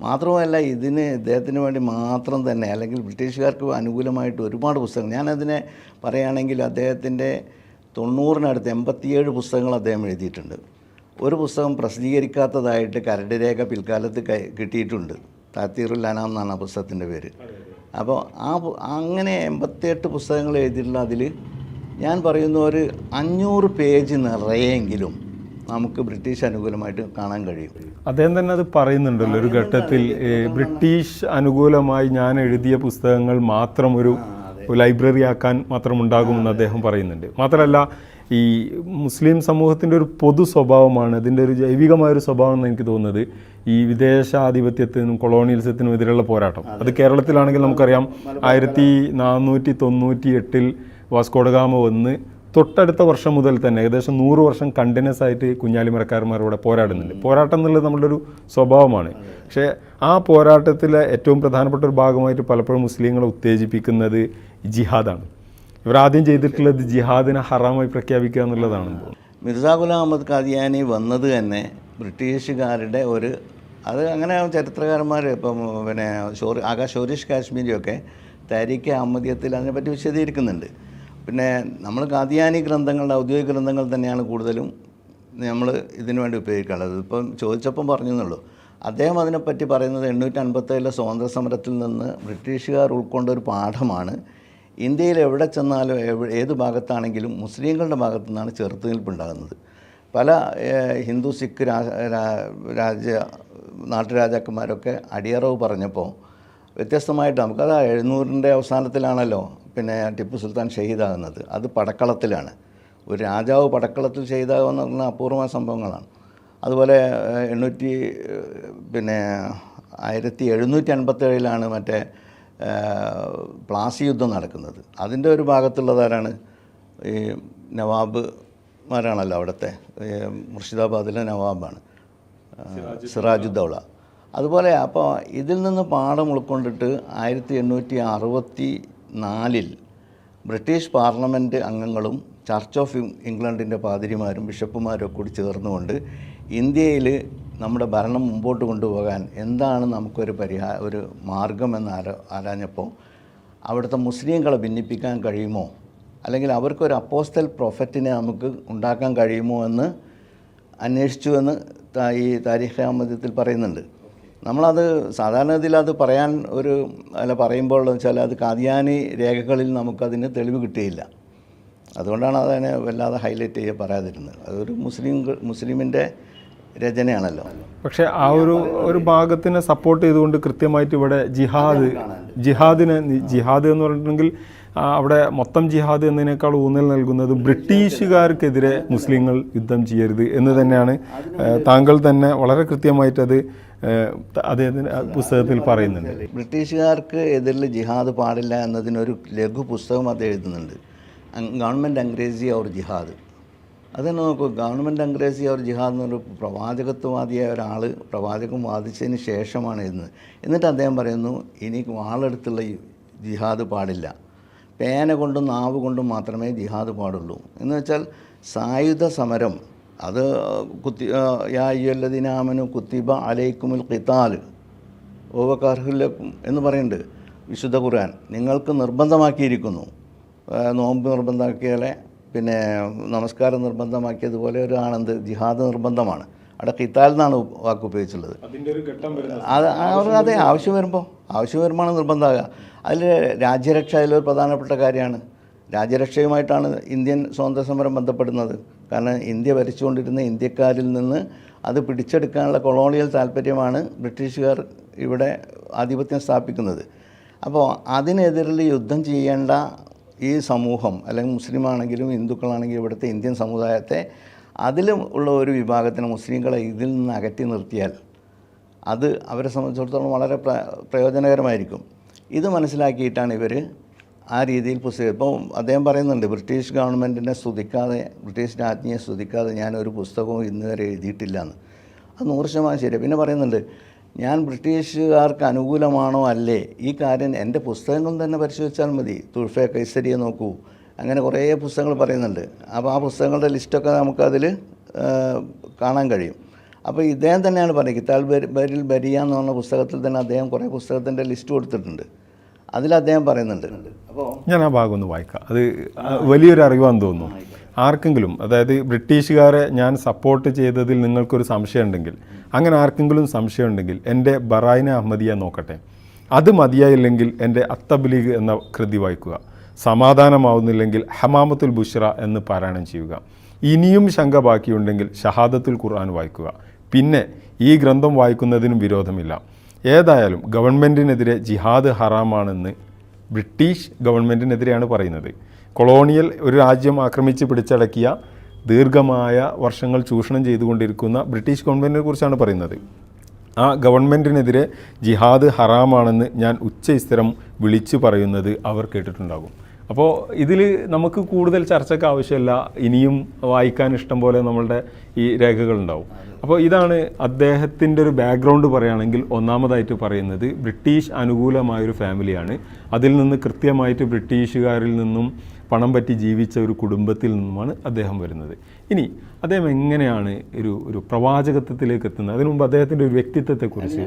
മാത്രമല്ല ഇതിന് ഇദ്ദേഹത്തിന് വേണ്ടി മാത്രം തന്നെ അല്ലെങ്കിൽ ബ്രിട്ടീഷുകാർക്ക് അനുകൂലമായിട്ട് ഒരുപാട് പുസ്തകങ്ങൾ. ഞാനതിനെ പറയുകയാണെങ്കിൽ അദ്ദേഹത്തിന്റെ തൊണ്ണൂറിനടുത്ത് എൺപത്തിയേഴ് പുസ്തകങ്ങൾ അദ്ദേഹം എഴുതിയിട്ടുണ്ട്. ഒരു പുസ്തകം പ്രസിദ്ധീകരിക്കാത്തതായിട്ട് കരട് രേഖ പിൽക്കാലത്ത് കിട്ടിയിട്ടുണ്ട്. താത്തീറുല്ലാനാം എന്നാണ് ആ പുസ്തകത്തിന്റെ പേര്. അപ്പോൾ ആ അങ്ങനെ എൺപത്തിയെട്ട് പുസ്തകങ്ങൾ എഴുതിയിട്ടുള്ള അതിൽ ഞാൻ പറയുന്ന ഒരു അഞ്ഞൂറ് പേജ് നിറയെങ്കിലും നമുക്ക് ബ്രിട്ടീഷ് അനുകൂലമായിട്ട് കാണാൻ കഴിയും. അദ്ദേഹം തന്നെ അത് പറയുന്നുണ്ടല്ലോ ഒരു ഘട്ടത്തിൽ ബ്രിട്ടീഷ് അനുകൂലമായി ഞാൻ എഴുതിയ പുസ്തകങ്ങൾ മാത്രം ഒരു ലൈബ്രറി ആക്കാൻ മാത്രം ഉണ്ടാകുമെന്ന് അദ്ദേഹം പറയുന്നുണ്ട്. മാത്രമല്ല ഈ മുസ്ലിം സമൂഹത്തിന്റെ ഒരു പൊതു സ്വഭാവമാണ് ഇതിന്റെ ഒരു ജൈവികമായ ഒരു സ്വഭാവം എന്ന് എനിക്ക് തോന്നുന്നത് ഈ വിദേശാധിപത്യത്തിനും കൊളോണിയലിസത്തിനും എതിരെയുള്ള പോരാട്ടം. അത്. കേരളത്തിലാണെങ്കിൽ നമുക്കറിയാം ആയിരത്തി നാനൂറ്റി തൊണ്ണൂറ്റി എട്ടിൽ വാസ്കോഡഗാമ വന്ന് തൊട്ടടുത്ത വർഷം മുതൽ തന്നെ ഏകദേശം നൂറ് വർഷം കണ്ടിന്യൂസ് ആയിട്ട് കുഞ്ഞാലിമരക്കാരന്മാർ ഇവിടെ പോരാടുന്നുണ്ട്. പോരാട്ടം എന്നുള്ളത് നമ്മളുടെ ഒരു സ്വഭാവമാണ്. പക്ഷേ ആ പോരാട്ടത്തിലെ ഏറ്റവും പ്രധാനപ്പെട്ട ഒരു ഭാഗമായിട്ട് പലപ്പോഴും മുസ്ലിങ്ങളെ ഉത്തേജിപ്പിക്കുന്നത് ജിഹാദാണ്. ഇവർ ആദ്യം ചെയ്തിട്ടുള്ളത് ജിഹാദിനെ ഹറാമായി പ്രഖ്യാപിക്കുക എന്നുള്ളതാണെന്ന് തോന്നുന്നു. മിർസാ ഗുലാം അഹമ്മദ് ഖാദിയാനി വന്നത് തന്നെ ബ്രിട്ടീഷുകാരുടെ ഒരു അത് അങ്ങനെ ചരിത്രകാരന്മാർ ഇപ്പം പിന്നെ ഷോറി ആകാ ഷോരീഷ് കാശ്മീരിയൊക്കെ തരിക്ക് അഹമ്മദിയത്തിൽ അതിനെപ്പറ്റി വിശദീകരിക്കുന്നുണ്ട്. പിന്നെ നമ്മൾ കാതിയാനി ഗ്രന്ഥങ്ങളുടെ ഔദ്യോഗിക ഗ്രന്ഥങ്ങൾ തന്നെയാണ് കൂടുതലും നമ്മൾ ഇതിനു വേണ്ടി ഉപയോഗിക്കാനുള്ളത് ഇപ്പം ചോദിച്ചപ്പം പറഞ്ഞു എന്നുള്ളൂ അദ്ദേഹം അതിനെപ്പറ്റി പറയുന്നത് എണ്ണൂറ്റി അൻപത്തേഴിലെ സ്വാതന്ത്ര്യ സമരത്തിൽ നിന്ന് ബ്രിട്ടീഷുകാർ ഉൾക്കൊണ്ട ഒരു പാഠമാണ്. ഇന്ത്യയിൽ എവിടെ ചെന്നാലും ഏത് ഭാഗത്താണെങ്കിലും മുസ്ലിങ്ങളുടെ ഭാഗത്തു നിന്നാണ് ചെറുത്തുനിൽപ്പുണ്ടാകുന്നത്. പല ഹിന്ദു സിഖ് രാജ നാട്ടുരാജാക്കന്മാരൊക്കെ അടിയറവ് പറഞ്ഞപ്പോൾ വ്യത്യസ്തമായിട്ട് നമുക്കത് എഴുന്നൂറിന്റെ അവസാനത്തിലാണല്ലോ പിന്നെ ടിപ്പു സുൽത്താൻ ഷഹീദാകുന്നത്. അത് പടക്കളത്തിലാണ്. ഒരു രാജാവ് പടക്കളത്തിൽ ഷഹീദാകുമെന്ന് പറഞ്ഞ അപൂർവമായ സംഭവങ്ങളാണ്. അതുപോലെ എണ്ണൂറ്റി പിന്നെ ആയിരത്തി എഴുന്നൂറ്റി അൻപത്തേഴിലാണ് മറ്റേ പ്ലാസി യുദ്ധം നടക്കുന്നത്. അതിന്റെ ഒരു ഭാഗത്തുള്ളതാരാണ് ഈ നവാബ്മാരാണല്ലോ അവിടുത്തെ മുർഷിദാബാദിലെ നവാബാണ്. സിറാജുദ്ദൗള. അതുപോലെ അപ്പോൾ ഇതിൽ നിന്ന് പാഠം ഉൾക്കൊണ്ടിട്ട് ആയിരത്തി എണ്ണൂറ്റി അറുപത്തി നാലിൽ ബ്രിട്ടീഷ് പാർലമെന്റ് അംഗങ്ങളും ചർച്ച് ഓഫ് ഇംഗ്ലണ്ടിന്റെ പാതിരിമാരും ബിഷപ്പുമാരും കൂടി ചേർന്നുകൊണ്ട് ഇന്ത്യയിൽ നമ്മുടെ ഭരണം മുമ്പോട്ട് കൊണ്ടുപോകാൻ എന്താണ് നമുക്കൊരു പരിഹാര ഒരു മാർഗമെന്ന് ആര ആരാഞ്ഞപ്പോൾ അവിടുത്തെ മുസ്ലിങ്ങളെ ഭിന്നിപ്പിക്കാൻ കഴിയുമോ? അല്ലെങ്കിൽ അവർക്കൊരു അപ്പോസ്റ്റൽ പ്രൊഫറ്റിനെ നമുക്ക് ഉണ്ടാക്കാൻ കഴിയുമോ എന്ന് അന്വേഷിച്ചു എന്ന് ഈ താരിഖ് അഹമ്മദത്തിൽ പറയുന്നുണ്ട്. നമ്മളത് സാധാരണഗതിയിൽ അത് പറയാൻ ഒരു അല്ല പറയുമ്പോൾ എന്ന് വെച്ചാൽ അത് കാതിയാനി രേഖകളിൽ നമുക്കതിന് തെളിവ് കിട്ടിയില്ല. അതുകൊണ്ടാണ് അതിനെ വല്ലാതെ ഹൈലൈറ്റ് ചെയ്ത് പറയാതിരുന്നത്. അതൊരു മുസ്ലിം മുസ്ലിമിന്റെ രചനയാണല്ലോ. പക്ഷേ ആ ഒരു ഒരു ഭാഗത്തിനെ സപ്പോർട്ട് ചെയ്തുകൊണ്ട് കൃത്യമായിട്ട് ഇവിടെ ജിഹാദ് ജിഹാദിനെ ജിഹാദ് എന്ന് പറഞ്ഞിട്ടുണ്ടെങ്കിൽ അവിടെ മൊത്തം ജിഹാദ് എന്നതിനേക്കാൾ ഊന്നൽ നൽകുന്നത് ബ്രിട്ടീഷുകാർക്കെതിരെ മുസ്ലിങ്ങൾ യുദ്ധം ചെയ്യരുത് എന്ന് തന്നെയാണ് താങ്കൾ തന്നെ വളരെ കൃത്യമായിട്ട് അത് ആ പുസ്തകത്തിൽ പറയുന്നുണ്ട്. ബ്രിട്ടീഷുകാർക്ക് എതിരിൽ ജിഹാദ് പാടില്ല എന്നതിനൊരു ലഘു പുസ്തകം അത് എഴുതുന്നുണ്ട്. ഗവൺമെന്റ് അംഗ്രേസി അവർ ജിഹാദ്. അതന്നെ നോക്കൂ ഗവൺമെന്റ് അംഗ്രേസി അവർ ജിഹാദ് എന്നൊരു പ്രവാചകത്വവാദിയായ ഒരാൾ പ്രവാചകം വാദിച്ചതിന് ശേഷമാണ് എഴുതുന്നത്. എന്നിട്ട് അദ്ദേഹം പറയുന്നു ഇനി വാളെടുത്തുള്ള ജിഹാദ് പാടില്ല. പേന കൊണ്ടും നാവ് കൊണ്ടും മാത്രമേ ജിഹാദ് പാടുള്ളൂ. എന്ന് വെച്ചാൽ സായുധ സമരം അത് കുത്തി യാ അയ്യല്ലദിനാമനു കുത്തിബ അലൈക്കുമുൽ ഖിത്താൽ ഓവക്കാർഹുലക്കും എന്ന് പറയുന്നുണ്ട് വിശുദ്ധ ഖുർആൻ. നിങ്ങൾക്ക് നിർബന്ധമാക്കിയിരിക്കുന്നു. നോമ്പ് നിർബന്ധമാക്കിയാലെ പിന്നെ നമസ്കാരം നിർബന്ധമാക്കിയതുപോലെ ഒരു ആണെന്ത് ജിഹാദ് നിർബന്ധമാണ്. അവിടെ കിത്താൽ എന്നാണ് വാക്ക് ഉപയോഗിച്ചുള്ളത്. അത് അവർ അതെ ആവശ്യം വരുമ്പോൾ ആവശ്യം വരുമ്പോൾ നിർബന്ധമാകുക. അതിൽ രാജ്യരക്ഷ അതിലൊരു പ്രധാനപ്പെട്ട കാര്യമാണ്. രാജ്യരക്ഷയുമായിട്ടാണ് ഇന്ത്യൻ സ്വാതന്ത്ര്യ സമരം ബന്ധപ്പെടുന്നത്. കാരണം ഇന്ത്യ ഭരിച്ചുകൊണ്ടിരുന്ന ഇന്ത്യക്കാരിൽ നിന്ന് അത് പിടിച്ചെടുക്കാനുള്ള കൊളോണിയൽ താല്പര്യമാണ് ബ്രിട്ടീഷുകാർ ഇവിടെ ആധിപത്യം സ്ഥാപിക്കുന്നത്. അപ്പോൾ അതിനെതിരിൽ യുദ്ധം ചെയ്യേണ്ട ഈ സമൂഹം അല്ലെങ്കിൽ മുസ്ലിമാണെങ്കിലും ഹിന്ദുക്കളാണെങ്കിലും ഇവിടുത്തെ ഇന്ത്യൻ സമുദായത്തെ അതിലും ഉള്ള ഒരു വിഭാഗത്തിന് മുസ്ലിങ്ങളെ ഇതിൽ നിന്ന് അകറ്റി നിർത്തിയാൽ അത് അവരെ സംബന്ധിച്ചിടത്തോളം വളരെ പ്ര പ്രയോജനകരമായിരിക്കും. ഇത് മനസ്സിലാക്കിയിട്ടാണ് ഇവർ ആ രീതിയിൽ പുസ്തകം ഇപ്പോൾ അദ്ദേഹം പറയുന്നുണ്ട് ബ്രിട്ടീഷ് ഗവൺമെന്റിനെ സ്തുതിക്കാതെ ബ്രിട്ടീഷ് രാജ്ഞിയെ സ്തുതിക്കാതെ ഞാൻ ഒരു പുസ്തകവും ഇന്ന് വരെ എഴുതിയിട്ടില്ല എന്ന് അത് നൂറ് ശതമാനം ശരി പിന്നെ പറയുന്നുണ്ട് ഞാൻ ബ്രിട്ടീഷുകാർക്ക് അനുകൂലമാണോ അല്ലേ? ഈ കാര്യം എന്റെ പുസ്തകങ്ങൾ തന്നെ പരിശോധിച്ചാൽ മതി. തുൾഫെ കൈസരിയെ നോക്കൂ. അങ്ങനെ കുറേ പുസ്തകങ്ങൾ പറയുന്നുണ്ട്. അപ്പോൾ ആ പുസ്തകങ്ങളുടെ ലിസ്റ്റൊക്കെ നമുക്കതിൽ കാണാൻ കഴിയും. അപ്പോൾ ഇദ്ദേഹം തന്നെയാണ് പറയുന്നത് കിതാൽ ബരിൽ ബരിയ എന്ന് പറഞ്ഞ പുസ്തകത്തിൽ തന്നെ അദ്ദേഹം കുറേ പുസ്തകത്തിന്റെ ലിസ്റ്റ് കൊടുത്തിട്ടുണ്ട്. അതിൽ അദ്ദേഹം പറയുന്നുണ്ട്. അപ്പോൾ ഞാൻ ആ ഭാഗം ഒന്ന് വായിക്കാം. അത് വലിയൊരു അറിവാന്ന് തോന്നുന്നു. ആർക്കെങ്കിലും അതായത് ബ്രിട്ടീഷുകാരെ ഞാൻ സപ്പോർട്ട് ചെയ്തതിൽ നിങ്ങൾക്കൊരു സംശയം ഉണ്ടെങ്കിൽ അങ്ങനെ ആർക്കെങ്കിലും സംശയം ഉണ്ടെങ്കിൽ എന്റെ ബറായിന അഹമ്മദിയ നോക്കട്ടെ. അത് മതിയായില്ലെങ്കിൽ എന്റെ അത്തബ്ലീഗ് എന്ന കൃതി വായിക്കുക. സമാധാനമാവുന്നില്ലെങ്കിൽ ഹമാമത്തുൽ ബുഷ്ര എന്ന് പാരായണം ചെയ്യുക. ഇനിയും ശങ്ക ബാക്കിയുണ്ടെങ്കിൽ ഷഹാദത്തുൽ ഖുർആൻ വായിക്കുക. പിന്നെ ഈ ഗ്രന്ഥം വായിക്കുന്നതിനും വിരോധമില്ല. ഏതായാലും ഗവൺമെന്റിനെതിരെ ജിഹാദ് ഹറാമാണെന്ന് ബ്രിട്ടീഷ് ഗവൺമെന്റിനെതിരെയാണ് പറയുന്നത്. കൊളോണിയൽ ഒരു രാജ്യം ആക്രമിച്ച് പിടിച്ചടക്കിയ ദീർഘമായ വർഷങ്ങൾ ചൂഷണം ചെയ്തുകൊണ്ടിരിക്കുന്ന ബ്രിട്ടീഷ് ഗവൺമെന്റിനെ കുറിച്ചാണ് പറയുന്നത്. ആ ഗവൺമെന്റിനെതിരെ ജിഹാദ് ഹറാമാണെന്ന് ഞാൻ ഉച്ചസ്ഥിരം വിളിച്ചു പറയുന്നത് അവർ കേട്ടിട്ടുണ്ടാകും. അപ്പോൾ ഇതിൽ നമുക്ക് കൂടുതൽ ചർച്ചയ്ക്ക് ആവശ്യമില്ല. ഇനിയും വായിക്കാൻ ഇഷ്ടം പോലെ നമ്മളുടെ ഈ രേഖകളുണ്ടാവും. അപ്പോൾ ഇതാണ് അദ്ദേഹത്തിന്റെ ഒരു ബാക്ക്ഗ്രൗണ്ട് പറയുകയാണെങ്കിൽ ഒന്നാമതായിട്ട് പറയുന്നത്. ബ്രിട്ടീഷ് അനുകൂലമായൊരു ഫാമിലിയാണ് അതിൽ നിന്ന് കൃത്യമായിട്ട് ബ്രിട്ടീഷുകാരിൽ നിന്നും പണം പറ്റി ജീവിച്ച ഒരു കുടുംബത്തിൽ നിന്നുമാണ് അദ്ദേഹം വരുന്നത്. ഇനി അദ്ദേഹം എങ്ങനെയാണ് ഒരു ഒരു പ്രവാചകത്വത്തിലേക്ക് എത്തുന്നത്? അതിനു മുമ്പ് അദ്ദേഹത്തിന്റെ ഒരു വ്യക്തിത്വത്തെക്കുറിച്ച്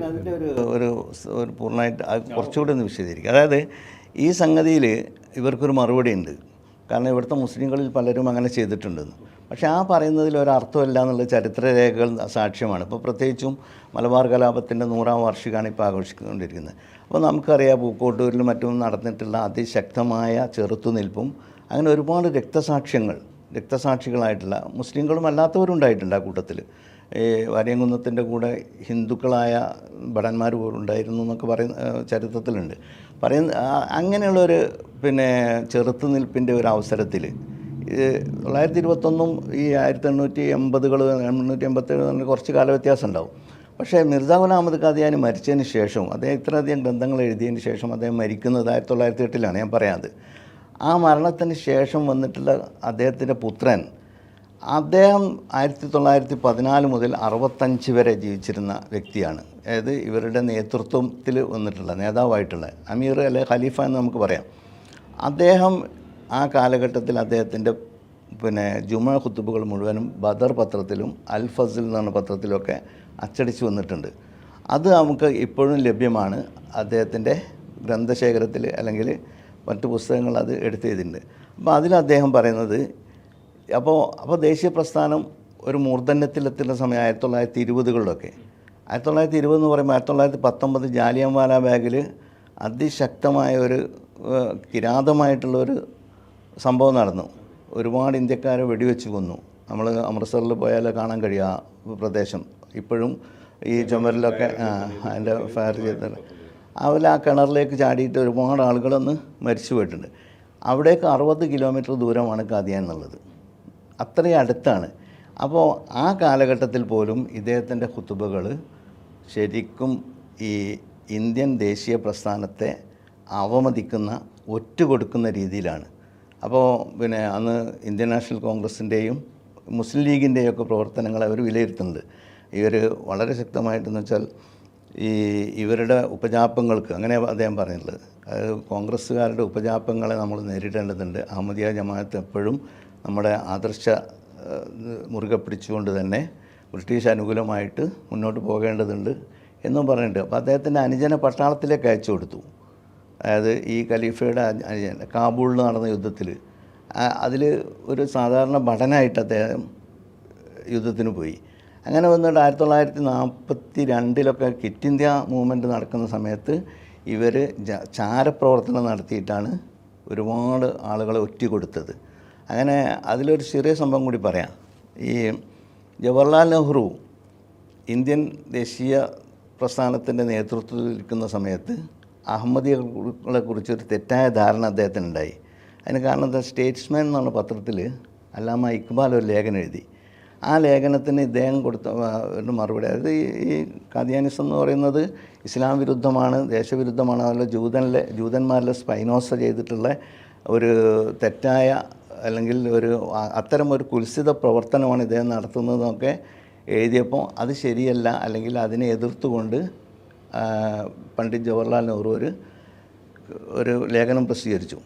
ഒരു ഒരു പൂർണമായിട്ട് കുറച്ചുകൂടി ഒന്ന് വിശദീകരിക്കുക അതായത് ഈ സംഗതിയിൽ ഇവർക്കൊരു മറുപടി ഉണ്ട് കാരണം ഇവിടുത്തെ മുസ്ലിങ്ങളിൽ പലരും അങ്ങനെ ചെയ്തിട്ടുണ്ടെന്ന് പക്ഷേ ആ പറയുന്നതിൽ ഒരർത്ഥമില്ല എന്നുള്ള ചരിത്രരേഖകൾ സാക്ഷ്യമാണ്. ഇപ്പോൾ പ്രത്യേകിച്ചും മലബാർ കലാപത്തിന്റെ നൂറാം വാർഷികമാണ് ഇപ്പോൾ ആഘോഷിച്ചുകൊണ്ടിരിക്കുന്നത്. അപ്പോൾ നമുക്കറിയാം പൂക്കോട്ടൂരിലും മറ്റും നടന്നിട്ടുള്ള അതിശക്തമായ ചെറുത്തുനിൽപ്പും അങ്ങനെ ഒരുപാട് രക്തസാക്ഷ്യങ്ങൾ രക്തസാക്ഷികളായിട്ടുള്ള മുസ്ലിങ്ങളും അല്ലാത്തവരും ഉണ്ടായിട്ടുണ്ട് ആ കൂട്ടത്തിൽ. ഈ വാര്യംകുന്നത്തിന്റെ കൂടെ ഹിന്ദുക്കളായ ഭടന്മാർ പോലും ഉണ്ടായിരുന്നു എന്നൊക്കെ പറയുന്ന ചരിത്രത്തിലുണ്ട്. പറയുന്ന അങ്ങനെയുള്ളൊരു പിന്നെ ചെറുത്തുനിൽപ്പിന്റെ ഒരു അവസരത്തിൽ. തൊള്ളായിരത്തി ഇരുപത്തൊന്നും ഈ ആയിരത്തി എണ്ണൂറ്റി എൺപതുകൾ എണ്ണൂറ്റി എൺപത്തേഴ് കുറച്ച് കാല വ്യത്യാസം ഉണ്ടാവും പക്ഷേ മിർജാ ഗുലാം അഹമ്മദ് ഖാദിയാനി മരിച്ചതിന് ശേഷം അദ്ദേഹം ഇത്രയധികം ഗ്രന്ഥങ്ങൾ എഴുതിയതിന് ശേഷം അദ്ദേഹം മരിക്കുന്നത് ആയിരത്തി തൊള്ളായിരത്തി എട്ടിലാണ് ഞാൻ പറയാത്. ആ മരണത്തിന് ശേഷം വന്നിട്ടുള്ള അദ്ദേഹത്തിന്റെ പുത്രൻ അദ്ദേഹം ആയിരത്തി തൊള്ളായിരത്തി പതിനാല് മുതൽ അറുപത്തഞ്ച് വരെ ജീവിച്ചിരുന്ന വ്യക്തിയാണ്. അതായത് ഇവരുടെ നേതൃത്വത്തിൽ വന്നിട്ടുള്ള നേതാവായിട്ടുള്ള അമീർ അല്ലെ ഖലീഫ എന്ന് നമുക്ക് പറയാം. അദ്ദേഹം ആ കാലഘട്ടത്തിൽ അദ്ദേഹത്തിന്റെ പിന്നെ ജുമ ഖുത്തുബുകൾ മുഴുവനും ബദർ പത്രത്തിലും അൽ ഫസിൽ എന്ന് പറഞ്ഞ പത്രത്തിലൊക്കെ അച്ചടിച്ചു വന്നിട്ടുണ്ട്. അത് നമുക്ക് ഇപ്പോഴും ലഭ്യമാണ്. അദ്ദേഹത്തിന്റെ ഗ്രന്ഥശേഖരത്തിൽ അല്ലെങ്കിൽ മറ്റു പുസ്തകങ്ങൾ അത് എടുത്തെഴുതിയിട്ടുണ്ട് അപ്പോൾ അതിൽ അദ്ദേഹം പറയുന്നത് അപ്പോൾ അപ്പോൾ ദേശീയ പ്രസ്ഥാനം ഒരു മൂർധന്യത്തിലെത്തുന്ന സമയം ആയിരത്തി തൊള്ളായിരത്തി ഇരുപതുകളിലൊക്കെ ആയിരത്തി തൊള്ളായിരത്തി ഇരുപത് എന്ന് പറയുമ്പോൾ ആയിരത്തി തൊള്ളായിരത്തി പത്തൊമ്പത് ജാലിയൻവാല ബാഗിൽ അതിശക്തമായ ഒരു കിരാതമായിട്ടുള്ളൊരു സംഭവം നടന്നു. ഒരുപാട് ഇന്ത്യക്കാരെ വെടിവെച്ച് കൊന്നു. നമ്മൾ അമൃത്സറിൽ പോയാൽ കാണാൻ കഴിയും ആ പ്രദേശം. ഇപ്പോഴും ഈ ചുമരിലൊക്കെ അതിന്റെ ഫയർ ചെയ്ത അവൽ ആ കിണറിലേക്ക് ചാടിയിട്ട് ഒരുപാട് ആളുകളൊന്ന് മരിച്ചു പോയിട്ടുണ്ട്. അവിടേക്ക് അറുപത് കിലോമീറ്റർ ദൂരമാണ് കാതിയാൻ എന്നുള്ളത്. അത്രയും അടുത്താണ്. അപ്പോൾ ആ കാലഘട്ടത്തിൽ പോലും ഇദ്ദേഹത്തിന്റെ കുത്തുബകൾ ശരിക്കും ഈ ഇന്ത്യൻ ദേശീയ പ്രസ്ഥാനത്തെ അവമതിക്കുന്ന ഒറ്റ കൊടുക്കുന്ന രീതിയിലാണ്. അപ്പോൾ പിന്നെ അന്ന് ഇന്ത്യൻ നാഷണൽ കോൺഗ്രസിന്റെയും മുസ്ലിം ലീഗിന്റെയും ഒക്കെ പ്രവർത്തനങ്ങൾ അവർ വിലയിരുത്തുന്നുണ്ട്. ഇവർ വളരെ ശക്തമായിട്ടെന്ന് വെച്ചാൽ ഈ ഇവരുടെ ഉപജാപങ്ങൾക്ക് അങ്ങനെ അദ്ദേഹം പറഞ്ഞിട്ടുള്ളത് കോൺഗ്രസ്സുകാരുടെ ഉപജാപങ്ങളെ നമ്മൾ നേരിടേണ്ടതുണ്ട്. അഹമ്മദിയ ജമാഅത്ത് എപ്പോഴും നമ്മുടെ ആദർശ മുറുകെ പിടിച്ചുകൊണ്ട് തന്നെ ബ്രിട്ടീഷ് അനുകൂലമായിട്ട് മുന്നോട്ട് പോകേണ്ടതുണ്ട് എന്നും പറഞ്ഞിട്ട് അപ്പോൾ അദ്ദേഹത്തിന്റെ അനുജനെ പട്ടാളത്തിലേക്ക് അയച്ചു കൊടുത്തു. അതായത് ഈ ഖലീഫയുടെ അനുജൻ കാബൂളിൽ നടന്ന യുദ്ധത്തിൽ. അതിൽ ഒരു സാധാരണ ഭടനായിട്ട് അദ്ദേഹം യുദ്ധത്തിന് പോയി. അങ്ങനെ വന്നിട്ട് ആയിരത്തി തൊള്ളായിരത്തി നാൽപ്പത്തി രണ്ടിലൊക്കെ കിറ്റ് ഇന്ത്യ മൂവ്മെന്റ് നടക്കുന്ന സമയത്ത് ഇവർ ചാരപ്രവർത്തനം നടത്തിയിട്ടാണ് ഒരുപാട് ആളുകളെ ഒറ്റ കൊടുത്തത്. അങ്ങനെ അതിലൊരു ചെറിയ സംഭവം കൂടി പറയാം. ഈ ജവഹർലാൽ നെഹ്റു ഇന്ത്യൻ ദേശീയ പ്രസ്ഥാനത്തിന്റെ നേതൃത്വത്തിൽ ഇരിക്കുന്ന സമയത്ത് അഹമ്മദികളെ കുറിച്ചൊരു തെറ്റായ ധാരണ അദ്ദേഹത്തിനുണ്ടായി. അതിന് കാരണം എന്താ? സ്റ്റേറ്റ്സ്മാൻ എന്നുള്ള പത്രത്തിൽ അല്ലാമ ഇക്ബാൽ ഒരു ലേഖനം എഴുതി. ആ ലേഖനത്തിന് ഇദ്ദേഹം കൊടുത്ത ഒരു മറുപടി. അതായത് ഈ കാദിയാനിസം എന്ന് പറയുന്നത് ഇസ്ലാം വിരുദ്ധമാണ് ദേശവിരുദ്ധമാണ്. അതുപോലെ ജൂതനിലെ ജൂതന്മാരിലെ സ്പൈനോസ ചെയ്തിട്ടുള്ള ഒരു തെറ്റായ അല്ലെങ്കിൽ ഒരു അത്തരം ഒരു കുൽസിത പ്രവർത്തനമാണ് ഇദ്ദേഹം നടത്തുന്നതെന്നൊക്കെ എഴുതിയപ്പോൾ അത് ശരിയല്ല. അല്ലെങ്കിൽ അതിനെ എതിർത്തുകൊണ്ട് പണ്ഡിറ്റ് ജവഹർലാൽ നെഹ്റു ഒരു ഒരു ലേഖനം പ്രസിദ്ധീകരിച്ചു.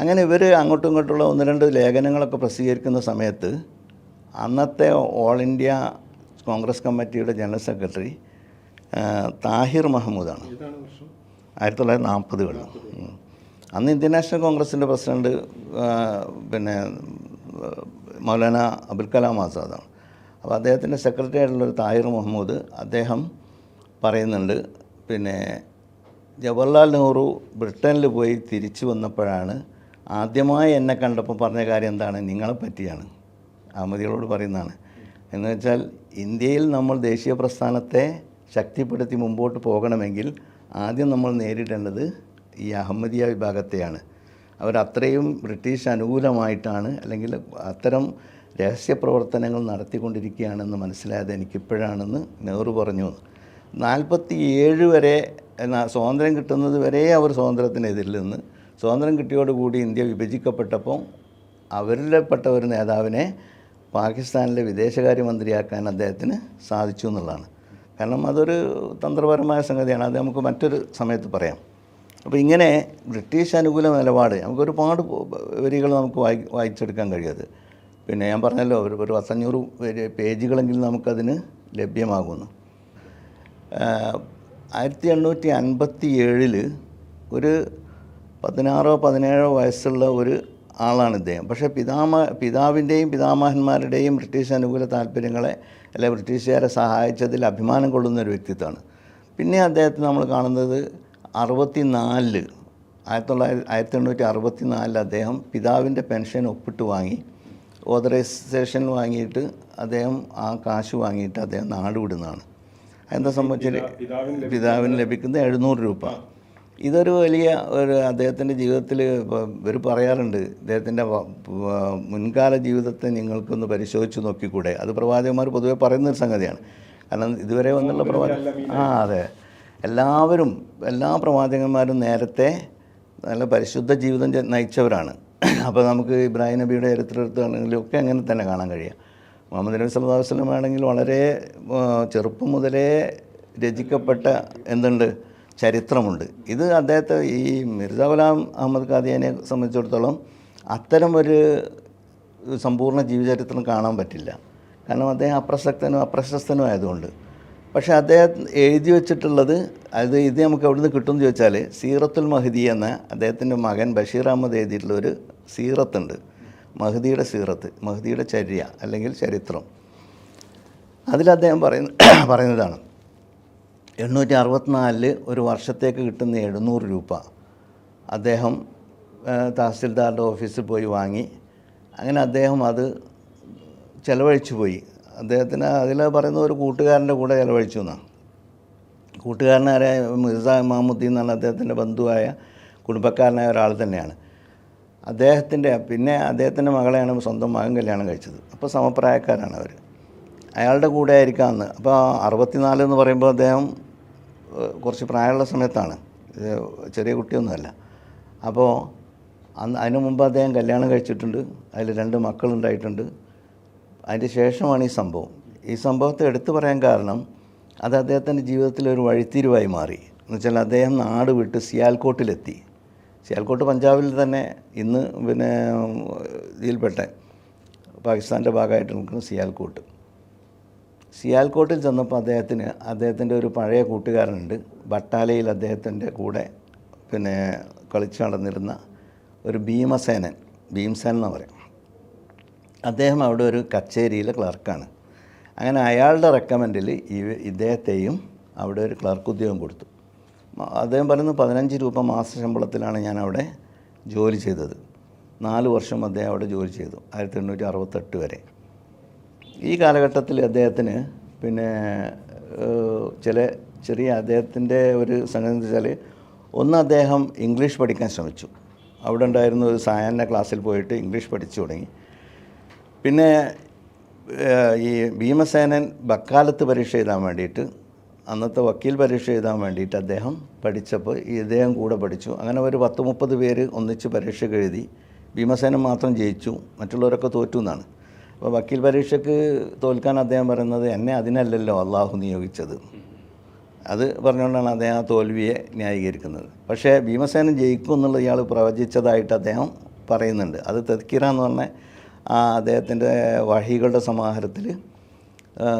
അങ്ങനെ ഇവർ അങ്ങോട്ടും ഇങ്ങോട്ടുള്ള ഒന്ന് രണ്ട് ലേഖനങ്ങളൊക്കെ പ്രസിദ്ധീകരിക്കുന്ന സമയത്ത് അന്നത്തെ ഓൾ ഇന്ത്യ കോൺഗ്രസ് കമ്മിറ്റിയുടെ ജനറൽ സെക്രട്ടറി താഹിർ മഹമ്മൂദാണ് ആയിരത്തി തൊള്ളായിരത്തി നാൽപ്പതുകളിൽ അന്ന് ഇന്ത്യൻ നാഷണൽ കോൺഗ്രസിന്റെ പ്രസിഡന്റ് പിന്നെ മൗലാന അബുൽ കലാം ആസാദാണ്. അപ്പോൾ അദ്ദേഹത്തിന്റെ സെക്രട്ടറി ആയിട്ടുള്ള ഒരു താഹിർ മുഹമ്മൂദ് അദ്ദേഹം പറയുന്നുണ്ട് പിന്നെ ജവഹർലാൽ നെഹ്റു ബ്രിട്ടനിൽ പോയി തിരിച്ചു വന്നപ്പോഴാണ് ആദ്യമായി എന്നെ കണ്ടപ്പോൾ പറഞ്ഞ കാര്യം എന്താണ്? നിങ്ങളെ പറ്റിയാണ്. അഹമ്മദികളോട് പറയുന്നതാണ്. എന്ന് വെച്ചാൽ ഇന്ത്യയിൽ നമ്മൾ ദേശീയ പ്രസ്ഥാനത്തെ ശക്തിപ്പെടുത്തി മുമ്പോട്ട് പോകണമെങ്കിൽ ആദ്യം നമ്മൾ നേരിടേണ്ടത് ഈ അഹമ്മദിയ വിഭാഗത്തെയാണ്. അവർ അത്രയും ബ്രിട്ടീഷ് അനുകൂലമായിട്ടാണ് അല്ലെങ്കിൽ അത്തരം രഹസ്യ പ്രവർത്തനങ്ങൾ നടത്തിക്കൊണ്ടിരിക്കുകയാണെന്ന് മനസ്സിലായത് എനിക്കിപ്പോഴാണെന്ന് നെഹ്റു പറഞ്ഞു. നാൽപ്പത്തി ഏഴ് വരെ സ്വാതന്ത്ര്യം കിട്ടുന്നത് വരെ അവർ സ്വാതന്ത്ര്യത്തിനെതിരിൽ നിന്ന്. സ്വാതന്ത്ര്യം കിട്ടിയോടുകൂടി ഇന്ത്യ വിഭജിക്കപ്പെട്ടപ്പോൾ അവരിൽപ്പെട്ട ഒരു നേതാവിനെ പാകിസ്ഥാനിലെ വിദേശകാര്യമന്ത്രിയാക്കാൻ അദ്ദേഹത്തിന് സാധിച്ചു എന്നുള്ളതാണ്. കാരണം അതൊരു തന്ത്രപരമായ സംഗതിയാണ്. അത് നമുക്ക് മറ്റൊരു സമയത്ത് പറയാം. അപ്പോൾ ഇങ്ങനെ ബ്രിട്ടീഷ് അനുകൂല നിലപാട് നമുക്ക് ഒരുപാട് വരികൾ നമുക്ക് വായി വായിച്ചെടുക്കാൻ കഴിയത് പിന്നെ ഞാൻ പറഞ്ഞല്ലോ ഒരു ഒരു പത്തഞ്ഞൂറ് പേജുകളെങ്കിലും നമുക്കതിന് ലഭ്യമാകുന്നു. ആയിരത്തി എണ്ണൂറ്റി അൻപത്തി ഏഴിൽ ഒരു പതിനാറോ പതിനേഴോ വയസ്സുള്ള ഒരു ആളാണ് ഇദ്ദേഹം. പക്ഷേ പിതാമ പിതാവിന്റെയും പിതാമഹന്മാരുടെയും ബ്രിട്ടീഷ് അനുകൂല താല്പര്യങ്ങളെ അല്ലെ ബ്രിട്ടീഷുകാരെ സഹായിച്ചതിൽ അഭിമാനം കൊള്ളുന്ന ഒരു വ്യക്തിത്വമാണ്. പിന്നെ അദ്ദേഹത്തെ നമ്മൾ കാണുന്നത് അറുപത്തി നാലിൽ ആയിരത്തി തൊള്ളായിരത്തി ആയിരത്തി എണ്ണൂറ്റി അറുപത്തി നാലിൽ അദ്ദേഹം പിതാവിന്റെ പെൻഷൻ ഒപ്പിട്ട് വാങ്ങി. ഓതറൈസേഷൻ വാങ്ങിയിട്ട് അദ്ദേഹം ആ കാശ് വാങ്ങിയിട്ട് അദ്ദേഹം നാട് വിടുന്നതാണ്. എന്താ സംബന്ധിച്ചാൽ പിതാവിന് ലഭിക്കുന്ന എഴുന്നൂറ് രൂപ. ഇതൊരു വലിയ ഒരു അദ്ദേഹത്തിന്റെ ജീവിതത്തിൽ ഇവർ പറയാറുണ്ട് അദ്ദേഹത്തിന്റെ മുൻകാല ജീവിതത്തെ നിങ്ങൾക്കൊന്ന് പരിശോധിച്ച് നോക്കിക്കൂടെ? അത് പ്രവാചകന്മാർ പൊതുവെ പറയുന്നൊരു സംഗതിയാണ്. കാരണം ഇതുവരെ വന്നുള്ള പ്രവാചക ആ അതെ. എല്ലാവരും എല്ലാ പ്രവാചകന്മാരും നേരത്തെ നല്ല പരിശുദ്ധ ജീവിതം നയിച്ചവരാണ്. അപ്പോൾ നമുക്ക് ഇബ്രാഹിം നബിയുടെ ചരിത്രത്തിലാണെങ്കിലും ഒക്കെ അങ്ങനെ തന്നെ കാണാൻ കഴിയുക മുഹമ്മദ് നബി സല്ലല്ലാഹു അലൈഹി വസല്ലം ആണെങ്കിൽ വളരെ ചെറുപ്പം മുതലേ രചിക്കപ്പെട്ട എന്തുണ്ട്? ചരിത്രമുണ്ട്. ഇത് അദ്ദേഹത്തെ ഈ മിർജ ഗുലാം അഹമ്മദ് ഖാദിയനെ സംബന്ധിച്ചിടത്തോളം അത്തരം ഒരു സമ്പൂർണ ജീവചരിത്രം കാണാൻ പറ്റില്ല. കാരണം അദ്ദേഹം അപ്രസക്തനും അപ്രശസ്തനും ആയതുകൊണ്ട് പക്ഷേ അദ്ദേഹം എഴുതി വെച്ചിട്ടുള്ളത് അത് ഇത് നമുക്ക് എവിടെ നിന്ന് കിട്ടുമെന്ന് ചോദിച്ചാൽ സീറത്തുൽ മഹദി എന്ന അദ്ദേഹത്തിന്റെ മകൻ ബഷീർ അഹമ്മദ് എഴുതിയിട്ടുള്ള ഒരു സീറത്തുണ്ട്. മഹദിയുടെ സീറത്ത് മഹദിയുടെ ചര്യ അല്ലെങ്കിൽ ചരിത്രം. അതിൽ അദ്ദേഹം പറയുന്ന പറയുന്നതാണ് എണ്ണൂറ്റി അറുപത്തിനാലിൽ ഒരു വർഷത്തേക്ക് കിട്ടുന്ന എഴുന്നൂറ് രൂപ അദ്ദേഹം തഹസിൽദാറിന്റെ ഓഫീസിൽ പോയി വാങ്ങി. അങ്ങനെ അദ്ദേഹം അത് ചിലവഴിച്ചു പോയി. അദ്ദേഹത്തിന് അതിൽ പറയുന്ന ഒരു കൂട്ടുകാരന്റെ കൂടെ ചിലവഴിച്ചു എന്നാണ് കൂട്ടുകാരനായ മിർസ ഇമാമുദ്ദീൻ എന്നാണ് അദ്ദേഹത്തിന്റെ ബന്ധുവായ കുടുംബക്കാരനായ ഒരാൾ തന്നെയാണ്. അദ്ദേഹത്തിന്റെ പിന്നെ അദ്ദേഹത്തിന്റെ മകളെയാണ് സ്വന്തം മകൻ കല്യാണം കഴിച്ചത്. അപ്പോൾ സമപ്രായക്കാരാണ് അവർ. അയാളുടെ കൂടെ ആയിരിക്കാം അന്ന്. അപ്പോൾ അറുപത്തിനാല് എന്ന് പറയുമ്പോൾ അദ്ദേഹം കുറച്ച് പ്രായമുള്ള സമയത്താണ്. ചെറിയ കുട്ടിയൊന്നുമല്ല. അപ്പോൾ അന്ന് അതിന് മുമ്പ് അദ്ദേഹം കല്യാണം കഴിച്ചിട്ടുണ്ട്. അതിൽ രണ്ട് മക്കളുണ്ടായിട്ടുണ്ട്. അതിന് ശേഷമാണ് ഈ സംഭവം. ഈ സംഭവത്തെ എടുത്തു പറയാൻ കാരണം അത് അദ്ദേഹത്തിന്റെ ജീവിതത്തിൽ ഒരു വഴിത്തിരിവായി മാറി. എന്ന് വെച്ചാൽ അദ്ദേഹം നാട് വിട്ട് സിയാൽക്കോട്ടിലെത്തി സിയാൽക്കോട്ട് പഞ്ചാബിൽ തന്നെ ഇന്ന് പിന്നെ ഇതിൽപ്പെട്ട പാകിസ്ഥാന്റെ ഭാഗമായിട്ട് നിൽക്കുന്ന സിയാൽക്കോട്ട് സിയാൽക്കോട്ടിൽ ചെന്നപ്പോൾ അദ്ദേഹത്തിന് അദ്ദേഹത്തിന്റെ ഒരു പഴയ കൂട്ടുകാരനുണ്ട്. ബട്ടാലയിൽ അദ്ദേഹത്തിന്റെ കൂടെ പിന്നെ കളിച്ചു നടന്നിരുന്ന ഒരു ഭീമസേനൻ ഭീംസേൻ എന്ന് പറയും. അദ്ദേഹം അവിടെ ഒരു കച്ചേരിയിലെ ക്ലർക്കാണ്. അങ്ങനെ അയാളുടെ റെക്കമെൻഡിൽ ഇദ്ദേഹത്തെയും അവിടെ ഒരു ക്ലർക്ക് ഉദ്യോഗം കൊടുത്തു. അദ്ദേഹം പറയുന്നത് പതിനഞ്ച് രൂപ മാസ ശമ്പളത്തിലാണ് ഞാൻ അവിടെ ജോലി ചെയ്തത്. നാല് വർഷം അദ്ദേഹം അവിടെ ജോലി ചെയ്തു ആയിരത്തി എണ്ണൂറ്റി അറുപത്തെട്ട് വരെ. ഈ കാലഘട്ടത്തിൽ അദ്ദേഹത്തിന് പിന്നെ ചില ചെറിയ അദ്ദേഹത്തിന്റെ ഒരു സംഗതി വെച്ചാൽ ഒന്ന് അദ്ദേഹം ഇംഗ്ലീഷ് പഠിക്കാൻ ശ്രമിച്ചു. അവിടെ ഉണ്ടായിരുന്ന ഒരു സായാഹ്ന ക്ലാസ്സിൽ പോയിട്ട് ഇംഗ്ലീഷ് പഠിച്ചു തുടങ്ങി. പിന്നെ ഈ ഭീമസേനൻ ബക്കാലത്ത് പരീക്ഷ എഴുതാൻ വേണ്ടിയിട്ട് അന്നത്തെ വക്കീൽ പരീക്ഷ എഴുതാൻ വേണ്ടിയിട്ട് അദ്ദേഹം പഠിച്ചപ്പോൾ ഈ ഇദ്ദേഹം കൂടെ പഠിച്ചു. അങ്ങനെ ഒരു പത്ത് മുപ്പത് പേര് ഒന്നിച്ച് പരീക്ഷ എഴുതി. ഭീമസേനൻ മാത്രം ജയിച്ചു. മറ്റുള്ളവരൊക്കെ തോറ്റു എന്നാണ്. അപ്പോൾ വക്കീൽ പരീക്ഷയ്ക്ക് തോൽക്കാൻ അദ്ദേഹം പറയുന്നത് എന്നെ അതിനല്ലല്ലോ അള്ളാഹു നിയോഗിച്ചത്. അത് പറഞ്ഞുകൊണ്ടാണ് അദ്ദേഹം ആ തോൽവിയെ ന്യായീകരിക്കുന്നത്. പക്ഷേ ഭീമസേനൻ ജയിക്കും എന്നുള്ളത് ഇയാൾ പ്രവചിച്ചതായിട്ട് അദ്ദേഹം പറയുന്നുണ്ട്. അത് തെക്കിറ എന്ന് പറഞ്ഞ ആ അദ്ദേഹത്തിന്റെ വഴികളുടെ സമാഹാരത്തിൽ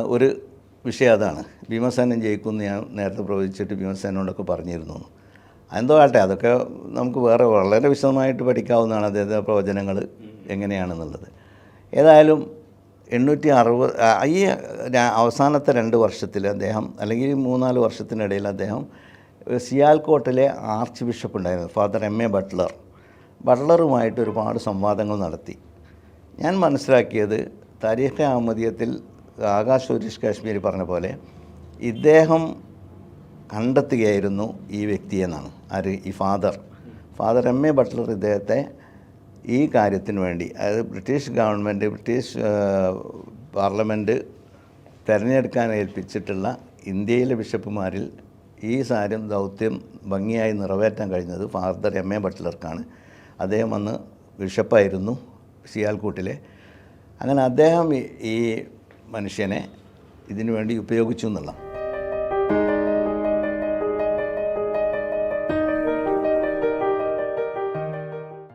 ഒരു വിഷയം അതാണ്. ഭീമസേനൻ ജയിക്കും എന്ന് ഞാൻ നേരത്തെ പ്രവചിച്ചിട്ട് ഭീമസേനോടൊക്കെ പറഞ്ഞിരുന്നു. എന്തോ ആട്ടെ അതൊക്കെ നമുക്ക് വേറെ വളരെ വിശദമായിട്ട് പഠിക്കാവുന്നതാണ് അദ്ദേഹത്തിന്റെ പ്രവചനങ്ങൾ എങ്ങനെയാണെന്നുള്ളത്. ഏതായാലും എണ്ണൂറ്റി അറുപത് ഈ അവസാനത്തെ രണ്ട് വർഷത്തിൽ അദ്ദേഹം അല്ലെങ്കിൽ മൂന്നാൽ വർഷത്തിനിടയിൽ അദ്ദേഹം സിയാൽകോട്ടിലെ ആർച്ച് ബിഷപ്പ് ഉണ്ടായിരുന്നു ഫാദർ എം എ ബട്ട്ലർ. ബട്ട്ലറുമായിട്ട് ഒരുപാട് സംവാദങ്ങൾ നടത്തി. ഞാൻ മനസ്സിലാക്കിയത് താരീഖ് അഹമ്മദിയത്തിൽ ആകാശ് സുരേഷ് കാശ്മീരി പറഞ്ഞ പോലെ ഇദ്ദേഹം കണ്ടെത്തുകയായിരുന്നു ഈ വ്യക്തിയെന്നാണ് ആര്? ഈ father. Father M A Butler ഇദ്ദേഹത്തെ ഈ കാര്യത്തിന് വേണ്ടി അതായത് ബ്രിട്ടീഷ് ഗവൺമെന്റ് ബ്രിട്ടീഷ് പാർലമെന്റ് തിരഞ്ഞെടുക്കാൻ ഏൽപ്പിച്ചിട്ടുള്ള ഇന്ത്യയിലെ ബിഷപ്പുമാരിൽ ഈ സാരം ദൗത്യം ഭംഗിയായി നിറവേറ്റാൻ കഴിഞ്ഞത് ഫാദർ എം എ ബട്ട്ലർക്കാണ്. അദ്ദേഹം അന്ന് ബിഷപ്പായിരുന്നു. സിയാൽക്കൂട്ടിലെ അങ്ങനെ അദ്ദേഹം ഈ- മനുഷ്യനെ ഇതിനു വേണ്ടി ഉപയോഗിച്ചു എന്നുള്ള